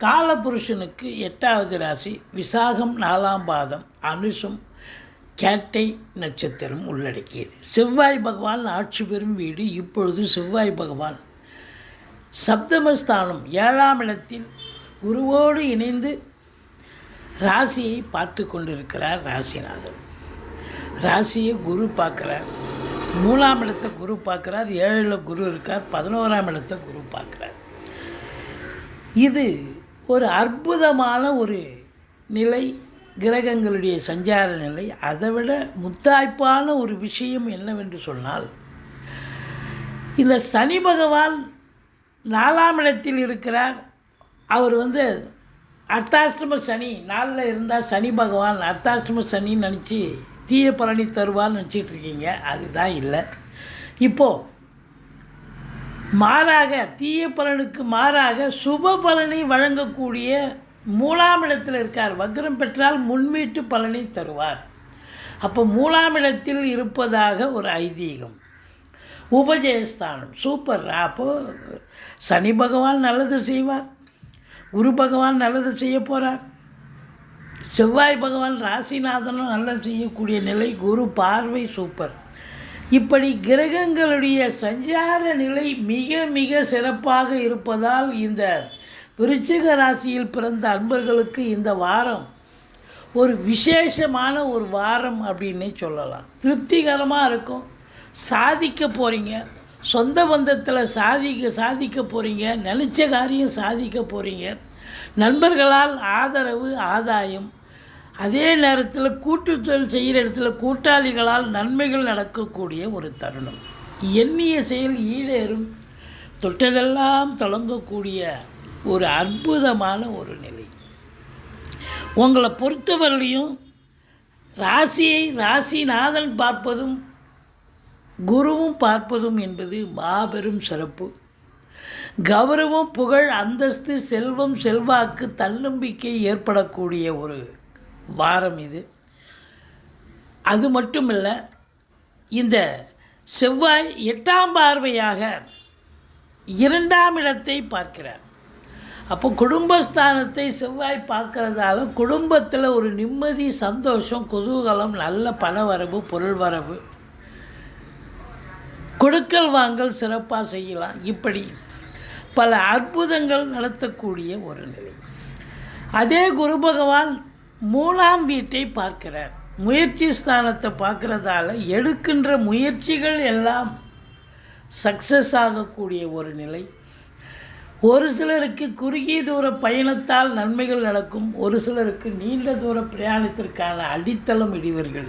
காலபுருஷனுக்கு எட்டாவது ராசி விசாகம் நாலாம் பாதம் அனுஷம் கேட்டை நட்சத்திரம் உள்ளடக்கியது. செவ்வாய் பகவான் ஆட்சி பெறும் வீடு இப்பொழுது செவ்வாய் பகவான். சப்தமஸ்தானம் ஏழாம் இடத்தில் குருவோடு இணைந்து ராசியை பார்த்து கொண்டிருக்கிறார் ராசிநாதன். ராசியை குரு பார்க்குறார். மூணாம் இடத்தை குரு பார்க்குறார். ஏழில் குரு இருக்கார். பதினோராம் இடத்தை குரு பார்க்குறார். இது ஒரு அற்புதமான ஒரு நிலை கிரகங்களுடைய சஞ்சார நிலை. அதை விட முத்தாய்ப்பான ஒரு விஷயம் என்னவென்று சொன்னால் இந்த சனி பகவான் நாலாம் இடத்தில் இருக்கிறார். அவர் வந்து அர்த்தாஷ்டம சனி நாளில் இருந்தால் சனி பகவான் அர்த்தாஷ்டம சனின்னு நினச்சி தீய பலனை தருவான்னு நினச்சிட்ருக்கீங்க அதுதான் இல்லை. இப்போது மாறாக தீய பலனுக்கு மாறாக சுப பலனை வழங்கக்கூடிய மூலாம் இடத்தில் இருக்கார். வக்ரம் பெற்றால் முன்வீட்டு பலனை தருவார். அப்போ மூலாம் இடத்தில் இருப்பதாக ஒரு ஐதீகம். உபஜயஸ்தானம் சூப்பர். அப்போது சனி பகவான் நல்லது செய்வார். குரு பகவான் நல்லது செய்ய போகிறார் செவ்வாய் பகவான் ராசிநாதனும் நல்லது செய்யக்கூடிய நிலை. குரு பார்வை சூப்பர். இப்படி கிரகங்களுடைய சஞ்சார நிலை மிக மிக சிறப்பாக இருப்பதால் இந்த விருச்சிக ராசியில் பிறந்த அன்பர்களுக்கு இந்த வாரம் ஒரு விசேஷமான ஒரு வாரம் அப்படின்னே சொல்லலாம். திருப்திகரமாக இருக்கும். சாதிக்க போகிறீங்க சொந்த பந்தத்தில் சாதிக்க சாதிக்க போகிறீங்க நினச்ச காரியம் சாதிக்க போகிறீங்க நண்பர்களால் ஆதரவு ஆதாயம் அதே நேரத்தில் கூட்டு தொழில் செய்கிற இடத்துல கூட்டாளிகளால் நன்மைகள் நடக்கக்கூடிய ஒரு தருணம். எண்ணிய செயல் ஈடேறும். தொட்டதெல்லாம் தொடங்கக்கூடிய ஒரு அற்புதமான ஒரு நிலை. உங்களை பொறுத்தவரையிலையும் ராசியை ராசிநாதன் பார்ப்பதும் குருவும் பார்ப்பதும் என்பது மாபெரும் சிறப்பு. கௌரவம் புகழ் அந்தஸ்து செல்வம் செல்வாக்கு தன்னம்பிக்கை ஏற்படக்கூடிய ஒரு வாரம் இது. அது மட்டுமல்ல இந்த செவ்வாய் எட்டாம் பார்வையாக இரண்டாம் இடத்தை பார்க்கிறார். அப்போ குடும்பஸ்தானத்தை செவ்வாய் பார்க்குறதால குடும்பத்தில் ஒரு நிம்மதி சந்தோஷம் குதூகலம் நல்ல பண வரவு பொருள் வரவு கொடுக்கல் வாங்கல் சிறப்பாக செய்யலாம். இப்படி பல அற்புதங்கள் நடத்தக்கூடிய ஒரு நிலை. அதே குரு பகவான் மூணாம் வீட்டை பார்க்கிறார். முயற்சி ஸ்தானத்தை பார்க்குறதால எடுக்கின்ற முயற்சிகள் எல்லாம் சக்ஸஸ் ஆகக்கூடிய ஒரு நிலை. ஒரு சிலருக்கு குறுகிய தூர பயணத்தால் நன்மைகள் நடக்கும். ஒரு சிலருக்கு நீண்ட தூர பிரயாணத்திற்கான அடித்தளம் இடிவர்கள்.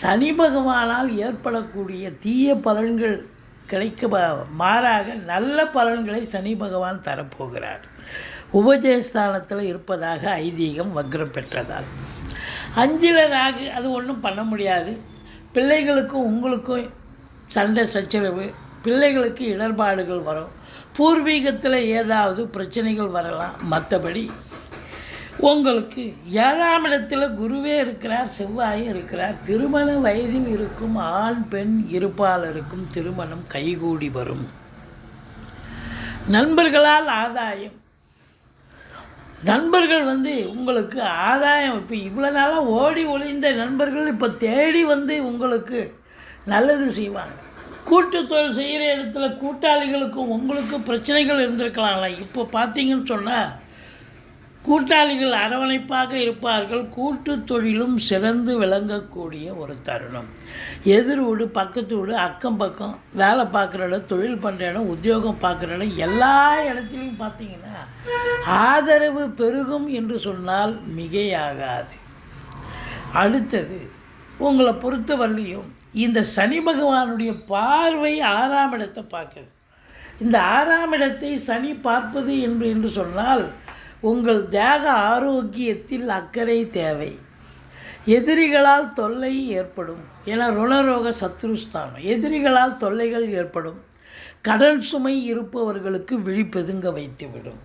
சனி பகவானால் ஏற்படக்கூடிய தீய பலன்கள் கிடைக்க மாறாக நல்ல பலன்களை சனி பகவான் தரப்போகிறார். உபஜயஸ்தானத்தில் இருப்பதாக ஐதீகம் வக்ரம் பெற்றதால். அஞ்சில் ராகு அது ஒன்றும் பண்ண முடியாது. பிள்ளைகளுக்கும் உங்களுக்கும் சண்டை சச்சரவு பிள்ளைகளுக்கு இடர்பாடுகள் வரும். பூர்வீகத்தில் ஏதாவது பிரச்சனைகள் வரலாம். மற்றபடி உங்களுக்கு ஏழாம் இடத்துல குருவே இருக்கிறார் செவ்வாயும் இருக்கிறார். திருமண வயதில் இருக்கும் ஆண் பெண் இருப்பாளருக்கும் திருமணம் கைகூடி வரும். நண்பர்களால் ஆதாயம். நண்பர்கள் வந்து உங்களுக்கு ஆதாயம். இப்போ இவ்வளோ நாளாக ஓடி ஒளிந்த நண்பர்கள் இப்போ தேடி வந்து உங்களுக்கு நல்லது செய்வாங்க. கூட்டு தொழில் செய்கிற இடத்துல கூட்டாளிகளுக்கும் உங்களுக்கும் பிரச்சனைகள் இருந்திருக்கலாம்ல இப்போ பார்த்தீங்கன்னு சொன்னால் கூட்டாளிகள் அரவணைப்பாக இருப்பார்கள். கூட்டு தொழிலும் சிறந்து விளங்கக்கூடிய ஒரு தருணம். எதிர் வீடு பக்கத்து வீடு அக்கம் பக்கம் வேலை பார்க்குற இடம் தொழில் பண்ணுற இடம் உத்தியோகம் பார்க்குற இடம் எல்லா இடத்துலையும் பார்த்தீங்கன்னா ஆதரவு பெருகும் என்று சொன்னால் மிகையாகாது. அடுத்தது உங்களை பொறுத்தவரையிலையும் இந்த சனி பகவானுடைய பார்வை ஆறாம் இடத்தை பார்க்குது. இந்த ஆறாம் இடத்தை சனி பார்ப்பது என்று என்று சொன்னால் உங்கள் தேக ஆரோக்கியத்தில் அக்கறை தேவை. எதிரிகளால் தொல்லை ஏற்படும் என ருணரோக சத்ருஸ்தானம். எதிரிகளால் தொல்லைகள் ஏற்படும். கடல் சுமை இருப்பவர்களுக்கு விழிப்பெதுங்க வைத்துவிடும்.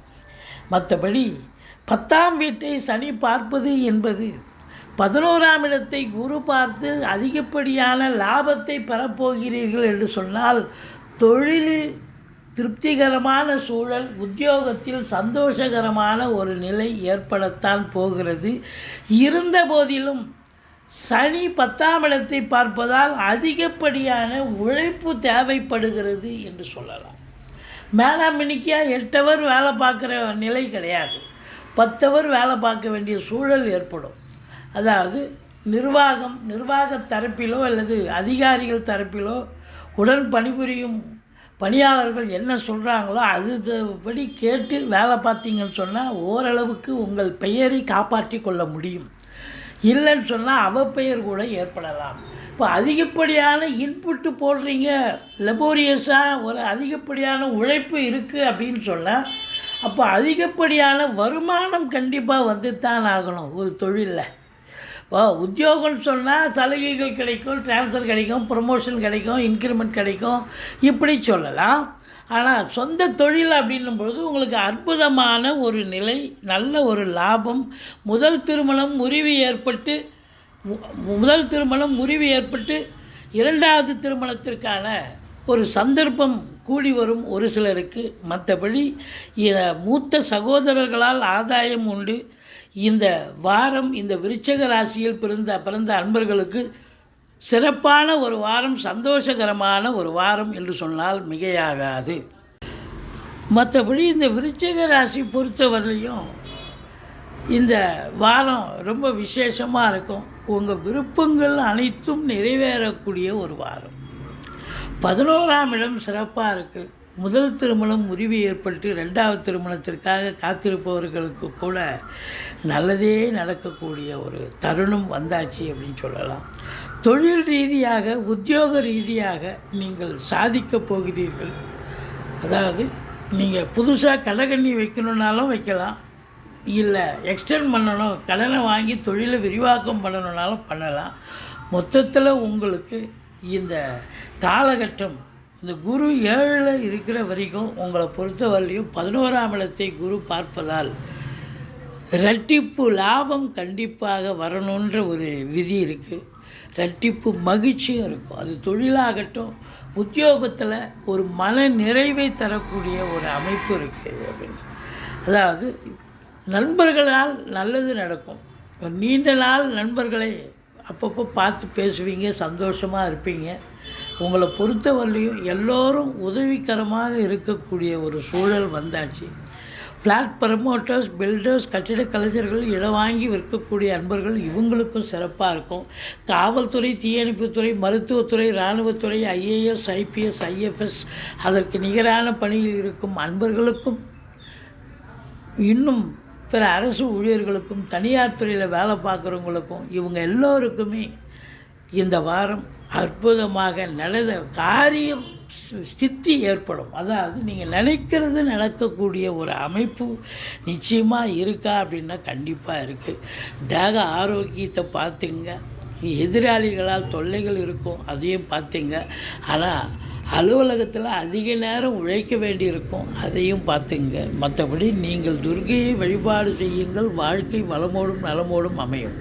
மற்றபடி பத்தாம் வீட்டை சனி பார்ப்பது என்பது பதினோராம் இடத்தை குரு பார்த்து அதிகப்படியான லாபத்தை பெறப்போகிறீர்கள் என்று சொன்னால் தொழிலில் திருப்திகரமான சூழல் உத்தியோகத்தில் சந்தோஷகரமான ஒரு நிலை ஏற்படத்தான் போகிறது. இருந்த போதிலும் சனி பத்தாம் இடத்தை பார்ப்பதால் அதிகப்படியான உழைப்பு தேவைப்படுகிறது என்று சொல்லலாம். மேலாமினிக்காக எட்டவர் வேலை பார்க்குற நிலை கிடையாது. பத்தவர் வேலை பார்க்க வேண்டிய சூழல் ஏற்படும். அதாவது நிர்வாகம் நிர்வாக தரப்பிலோ அல்லது அதிகாரிகள் தரப்பிலோ உடன் பணிபுரியும் பணியாளர்கள் என்ன சொல்கிறாங்களோ அதுபடி கேட்டு வேலை பார்த்தீங்கன்னு சொன்னால் ஓரளவுக்கு உங்கள் பெயரை காப்பாற்றி கொள்ள முடியும். இல்லைன்னு சொன்னால் அவப்பெயர் கூட ஏற்படலாம். இப்போ அதிகப்படியான இன்புட்டு போடுறீங்க லெபோரியஸாக ஒரு அதிகப்படியான உழைப்பு இருக்குது அப்படின்னு சொன்னால் அப்போ அதிகப்படியான வருமானம் கண்டிப்பாக வந்து தான் ஆகணும் ஒரு தொழிலில். இப்போ உத்தியோகம்னு சொன்னால் சலுகைகள் கிடைக்கும் ட்ரான்ஸ்ஃபர் கிடைக்கும் ப்ரொமோஷன் கிடைக்கும் இன்க்ரிமெண்ட் கிடைக்கும். இப்படி சொல்லலாம். ஆனால் சொந்த தொழில் அப்படின்னும் பொழுது உங்களுக்கு அற்புதமான ஒரு நிலை நல்ல ஒரு லாபம். முதல் திருமணம் முறிவு ஏற்பட்டு மு- முதல் திருமணம் முறிவு ஏற்பட்டு இரண்டாவது திருமணத்திற்கான ஒரு சந்தர்ப்பம் கூடி வரும் ஒரு சிலருக்கு. மற்றபடி மூத்த சகோதரர்களால் ஆதாயம் உண்டு. இந்த வாரம் இந்த விருச்சக ராசியில் பிறந்த பிறந்த அன்பர்களுக்கு சிறப்பான ஒரு வாரம் சந்தோஷகரமான ஒரு வாரம் என்று சொன்னால் மிகையாகாது. மற்றபடி இந்த விருச்சக ராசி பொறுத்தவரையிலையும் இந்த வாரம் ரொம்ப விசேஷமாக இருக்கும். உங்கள் விருப்பங்கள் அனைத்தும் நிறைவேறக்கூடிய ஒரு வாரம். பதினோராம் இடம் சிறப்பாக இருக்குது முதல் திருமணம் முறிவு ஏற்பட்டு ரெண்டாவது திருமணத்திற்காக காத்திருப்பவர்களுக்கு கூட நல்லதே நடக்கக்கூடிய ஒரு தருணம் வந்தாச்சு அப்படின்னு சொல்லலாம். தொழில் ரீதியாக உத்தியோக ரீதியாக நீங்கள் சாதிக்கப் போகிறீர்கள். அதாவது நீங்கள் புதுசாக கடகண்ணி வைக்கணுன்னாலும் வைக்கலாம். இல்லை எக்ஸ்டெண்ட் பண்ணணும். கடனை வாங்கி தொழிலை விரிவாக்கம் பண்ணணுன்னாலும் பண்ணலாம். மொத்தத்தில் உங்களுக்கு இந்த காலகட்டம் இந்த குரு ஏழில் இருக்கிற வரைக்கும் உங்களை பொறுத்த வரலையும் பதினோராம் இடத்தை குரு பார்ப்பதால் ரெட்டிப்பு லாபம் கண்டிப்பாக வரணுன்ற ஒரு விதி இருக்குது ரெட்டிப்பு மகிழ்ச்சியும் இருக்கும். அது தொழிலாகட்டும் உத்தியோகத்தில் ஒரு மன நிறைவை தரக்கூடிய ஒரு அமைப்பு இருக்குது அப்படின்னு. அதாவது நண்பர்களால் நல்லது நடக்கும். நீண்ட நாள் நண்பர்களை அப்பப்போ பார்த்து பேசுவீங்க சந்தோஷமாக இருப்பீங்க. உங்களை பொறுத்தவரையும் எல்லோரும் உதவிகரமாக இருக்கக்கூடிய ஒரு சூழல் வந்தாச்சு. ஃப்ளாட் ப்ரமோட்டர்ஸ் பில்டர்ஸ் கட்டிட கலைஞர்கள் இடம் வாங்கி விற்கக்கூடிய அன்பர்கள் இவங்களுக்கும் சிறப்பாக இருக்கும். காவல்துறை தீயணைப்புத்துறை மருத்துவத்துறை இராணுவத்துறை ஐஏஎஸ் ஐபிஎஸ் ஐஎஃப்எஸ் அதற்கு நிகரான பணியில் இருக்கும் அன்பர்களுக்கும் இன்னும் பிற அரசு ஊழியர்களுக்கும் தனியார் துறையில் வேலை பார்க்குறவங்களுக்கும் இவங்க எல்லோருக்குமே இந்த வாரம் அற்புதமாக நடந்த காரியம் சித்தி ஏற்படும். அதாவது நீங்கள் நினைக்கிறது நடக்கக்கூடிய ஒரு அமைப்பு நிச்சயமாக இருக்கா அப்படின்னா கண்டிப்பாக இருக்குது தேக ஆரோக்கியத்தை பார்த்துங்க. எதிராளிகளால் தொல்லைகள் இருக்கும் அதையும் பார்த்தீங்க. ஆனால் அலுவலகத்தில் அதிக நேரம் உழைக்க வேண்டியிருக்கும் அதையும் பார்த்துங்க. மற்றபடி நீங்கள் துர்கையை வழிபாடு செய்யுங்கள் வாழ்க்கை வளமோடும் நலமோடும் அமையும்.